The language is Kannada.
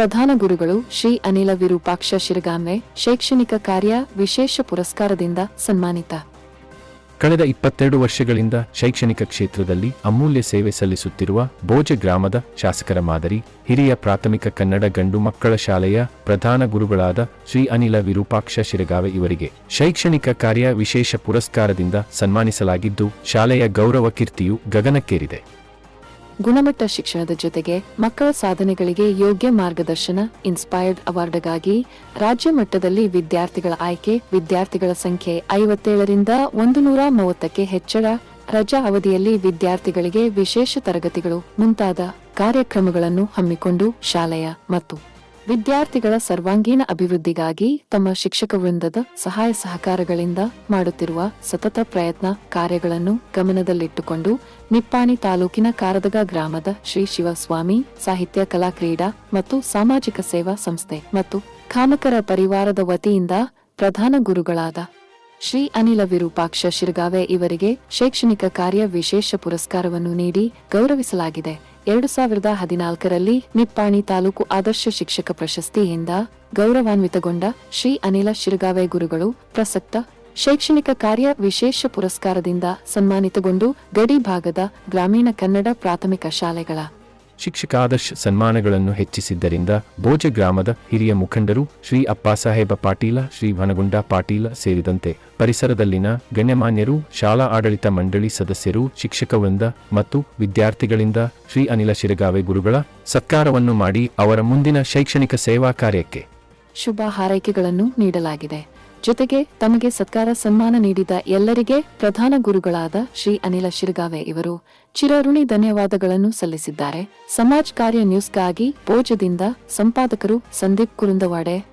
ಪ್ರಧಾನ ಗುರುಗಳು ಶ್ರೀ ಅನಿಲ ವಿರೂಪಾಕ್ಷ ಶಿರಗಾಂವೆ ಶೈಕ್ಷಣಿಕ ಕಾರ್ಯ ವಿಶೇಷ ಪುರಸ್ಕಾರದಿಂದ ಸನ್ಮಾನಿತ. ಕಳೆದ ಇಪ್ಪತ್ತೆರಡು ವರ್ಷಗಳಿಂದ ಶೈಕ್ಷಣಿಕ ಕ್ಷೇತ್ರದಲ್ಲಿ ಅಮೂಲ್ಯ ಸೇವೆ ಸಲ್ಲಿಸುತ್ತಿರುವ ಬೋಜೆ ಗ್ರಾಮದ ಶಾಸಕರ ಮಾದರಿ, ಹಿರಿಯ ಪ್ರಾಥಮಿಕ ಕನ್ನಡ ಗಂಡು ಮಕ್ಕಳ ಶಾಲೆಯ ಪ್ರಧಾನ ಗುರುಗಳಾದ ಶ್ರೀ ಅನಿಲ ವಿರೂಪಾಕ್ಷ ಶಿರಗಾವೆ ಇವರಿಗೆ ಶೈಕ್ಷಣಿಕ ಕಾರ್ಯ ವಿಶೇಷ ಪುರಸ್ಕಾರದಿಂದ ಸನ್ಮಾನಿಸಲಾಗಿದ್ದು, ಶಾಲೆಯ ಗೌರವ ಕೀರ್ತಿಯು ಗಗನಕ್ಕೇರಿದೆ. ಗುಣಮಟ್ಟ ಶಿಕ್ಷಣದ ಜೊತೆಗೆ ಮಕ್ಕಳ ಸಾಧನೆಗಳಿಗೆ ಯೋಗ್ಯ ಮಾರ್ಗದರ್ಶನ ಇನ್ಸ್ಪೈರ್ಡ್ ಅವಾರ್ಡ್ಗಾಗಿ ರಾಜ್ಯ ಮಟ್ಟದಲ್ಲಿ ವಿದ್ಯಾರ್ಥಿಗಳ ಆಯ್ಕೆ, ವಿದ್ಯಾರ್ಥಿಗಳ ಸಂಖ್ಯೆ ಐವತ್ತೇಳರಿಂದ ಒಂದು ನೂರ ಮೂವತ್ತಕ್ಕೆ ಹೆಚ್ಚಳ. ರಜಾ ಅವಧಿಯಲ್ಲಿ ವಿದ್ಯಾರ್ಥಿಗಳಿಗೆ ವಿಶೇಷ ತರಗತಿಗಳು, ಮುಂತಾದ ಕಾರ್ಯಕ್ರಮಗಳನ್ನು ಹಮ್ಮಿಕೊಂಡು ಶಾಲೆಯ ಮತ್ತು ವಿದ್ಯಾರ್ಥಿಗಳ ಸರ್ವಾಂಗೀಣ ಅಭಿವೃದ್ಧಿಗಾಗಿ ತಮ್ಮ ಶಿಕ್ಷಕ ವೃಂದದ ಸಹಾಯ ಸಹಕಾರಗಳಿಂದ ಮಾಡುತ್ತಿರುವ ಸತತ ಪ್ರಯತ್ನ ಕಾರ್ಯಗಳನ್ನು ಗಮನದಲ್ಲಿಟ್ಟುಕೊಂಡು ನಿಪ್ಪಾಣಿ ತಾಲೂಕಿನ ಕಾರದಗ ಗ್ರಾಮದ ಶ್ರೀ ಶಿವಸ್ವಾಮಿ ಸಾಹಿತ್ಯ ಕಲಾ ಕ್ರೀಡಾ ಮತ್ತು ಸಾಮಾಜಿಕ ಸೇವಾ ಸಂಸ್ಥೆ ಮತ್ತು ಖಾಮಕರ ಪರಿವಾರದ ವತಿಯಿಂದ ಪ್ರಧಾನ ಗುರುಗಳಾದ ಶ್ರೀ ಅನಿಲ ವಿರೂಪಾಕ್ಷ ಶಿರ್ಗಾವೆ ಇವರಿಗೆ ಶೈಕ್ಷಣಿಕ ಕಾರ್ಯ ವಿಶೇಷ ಪುರಸ್ಕಾರವನ್ನು ನೀಡಿ ಗೌರವಿಸಲಾಗಿದೆ. ಎರಡು ಸಾವಿರದ ಹದಿನಾಲ್ಕರಲ್ಲಿ ನಿಪ್ಪಾಣಿ ತಾಲೂಕು ಆದರ್ಶ ಶಿಕ್ಷಕ ಪ್ರಶಸ್ತಿಯಿಂದ ಗೌರವಾನ್ವಿತಗೊಂಡ ಶ್ರೀ ಅನಿಲ ಶಿರ್ಗಾವೆ ಗುರುಗಳು ಪ್ರಸಕ್ತ ಶೈಕ್ಷಣಿಕ ಕಾರ್ಯ ವಿಶೇಷ ಪುರಸ್ಕಾರದಿಂದ ಸನ್ಮಾನಿತಗೊಂಡು ಗಡಿ ಭಾಗದ ಗ್ರಾಮೀಣ ಕನ್ನಡ ಪ್ರಾಥಮಿಕ ಶಾಲೆಗಳ ಶಿಕ್ಷಕ ಆದರ್ಶ ಸನ್ಮಾನಗಳನ್ನು ಹೆಚ್ಚಿಸಿದ್ದರಿಂದ ಭೋಜ ಗ್ರಾಮದ ಹಿರಿಯ ಮುಖಂಡರು ಶ್ರೀ ಅಪ್ಪಾಸಾಹೇಬ ಪಾಟೀಲ, ಶ್ರೀ ವನಗುಂಡ ಪಾಟೀಲ ಸೇರಿದಂತೆ ಪರಿಸರದಲ್ಲಿನ ಗಣ್ಯಮಾನ್ಯರು, ಶಾಲಾ ಆಡಳಿತ ಮಂಡಳಿ ಸದಸ್ಯರು, ಶಿಕ್ಷಕ ವೃಂದ ಮತ್ತು ವಿದ್ಯಾರ್ಥಿಗಳಿಂದ ಶ್ರೀ ಅನಿಲ ಶಿರಗಾವೆ ಗುರುಗಳ ಸತ್ಕಾರವನ್ನು ಮಾಡಿ ಅವರ ಮುಂದಿನ ಶೈಕ್ಷಣಿಕ ಸೇವಾ ಕಾರ್ಯಕ್ಕೆ ಶುಭ ಹಾರೈಕೆಗಳನ್ನು ನೀಡಲಾಗಿದೆ. ಜೊತೆಗೆ ತಮಗೆ ಸತ್ಕಾರ ಸನ್ಮಾನ ನೀಡಿದ ಎಲ್ಲರಿಗೆ ಪ್ರಧಾನ ಗುರುಗಳಾದ ಶ್ರೀ ಅನಿಲ ಶಿರ್ಗಾವೆ ಇವರು ಚಿರಋಣಿ ಧನ್ಯವಾದಗಳನ್ನು ಸಲ್ಲಿಸಿದ್ದಾರೆ. ಸಮಾಜ್ ಕಾರ್ಯ ನ್ಯೂಸ್ಗಾಗಿ ಭೋಜದಿಂದ ಸಂಪಾದಕರು ಸಂದೀಪ್ ಕುರುಂದವಾಡೆ.